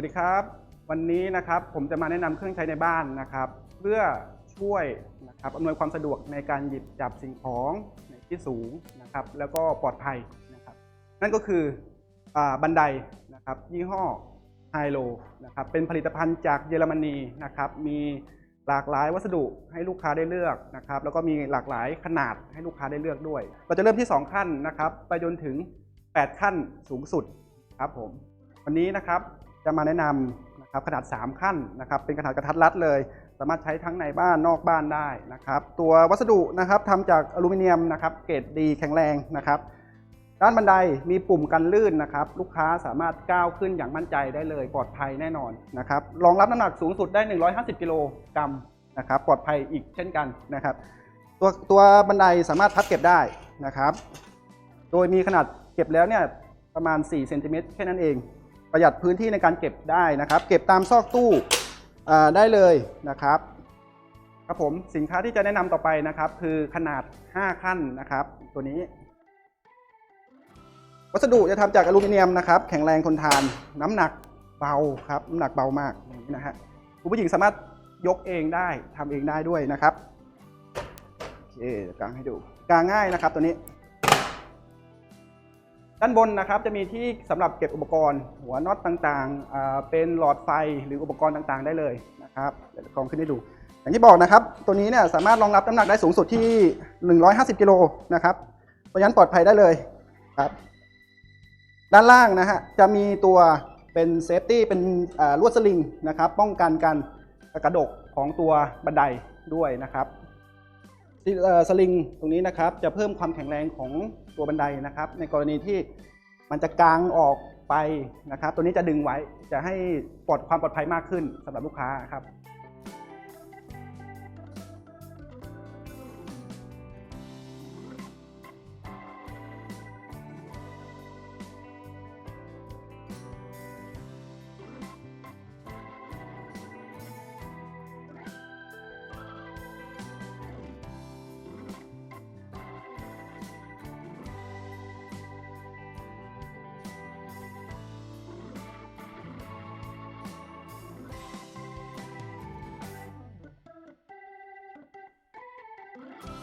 วัสดีครับ วันนี้นะครับผมจะมาแนะนำเครื่องใช้ในบ้านนะครับ เพื่อช่วยนะครับอำนวยความสะดวกในการหยิบจับสิ่งของในที่สูงนะครับ แล้วก็ปลอดภัยนะครับ นั่นก็คืออบันไดนะครับ ยี่ห้อไฮโลนะครับเป็นผลิตภัณฑ์จากเยอรมนีนะครับ มีหลากหลายวัสดุให้ลูกค้าได้เลือกนะครับ แล้วก็มีหลากหลายขนาดให้ลูกค้าได้เลือกด้วย เราจะเริ่มที่ 2 ขั้นนะครับ ไปจนถึง 8 ขั้นสูงสุดครับผมวันนี้นะครับ จะมาแนะนำนะครับขนาด 3 ขั้นนะครับเป็นขนาดกระทัดรัดเลย สามารถใช้ทั้งในบ้านนอกบ้านได้นะครับตัววัสดุนะครับทำจากอลูมิเนียมนะครับเกรดดีแข็งแรงนะครับด้านบันไดมีปุ่มกันลื่นนะครับลูกค้าสามารถก้าวขึ้นอย่างมั่นใจได้เลย ปลอดภัยแน่นอนนะครับรองรับน้ำหนักสูงสุดได้ 150 กิโลกรัมนะครับปลอดภัยอีกเช่นกันนะครับ ตัวตัวบันไดสามารถพับเก็บได้นะครับ โดยมีขนาดเก็บแล้วเนี่ยประมาณ4เซนติเมตรแค่นั้นเอง ประหยัดพื้นที่ในการเก็บได้นะครับ เก็บตามซอกตู้ได้เลยนะครับครับผมสินค้าที่จะแนะนำต่อไปนะครับ คือขนาด 5 ขั้นนะครับ ตัวนี้ วัสดุจะทำจากอลูมิเนียมนะครับ แข็งแรงทนทาน น้ำหนักเบาครับน้ำหนักเบามากอย่างนี้นะฮะคุณผู้หญิงสามารถยกเองได้ทำเองได้ด้วยนะครับโอเคกางให้ดูกางง่ายนะครับตัวนี้ ด้านบนนะครับจะมีที่สำหรับเก็บอุปกรณ์ หัวน็อตต่างๆ เป็นหลอดไฟหรืออุปกรณ์ต่างๆ ได้เลยนะครับเดี๋ยวกองขึ้นให้ดู อย่างที่บอกนะครับ ตัวนี้เนี่ยสามารถรองรับน้ำหนักได้สูงสุดที่ 150 กิโลนะครับเพราะฉะนั้นปลอดภัยได้เลยครับด้านล่างนะฮะจะมีตัวเป็นเซฟตี้เป็นลวดสลิงนะครับ ป้องกันการกระดกของตัวบันไดด้วยนะครับ สลิงตรงนี้นะครับจะเพิ่มความแข็งแรงของตัวบันไดนะครับ ในกรณีที่มันจะกางออกไปนะครับ ตัวนี้จะดึงไว้จะให้ปลอดความปลอดภัยมากขึ้นสำหรับลูกค้าครับ Bye.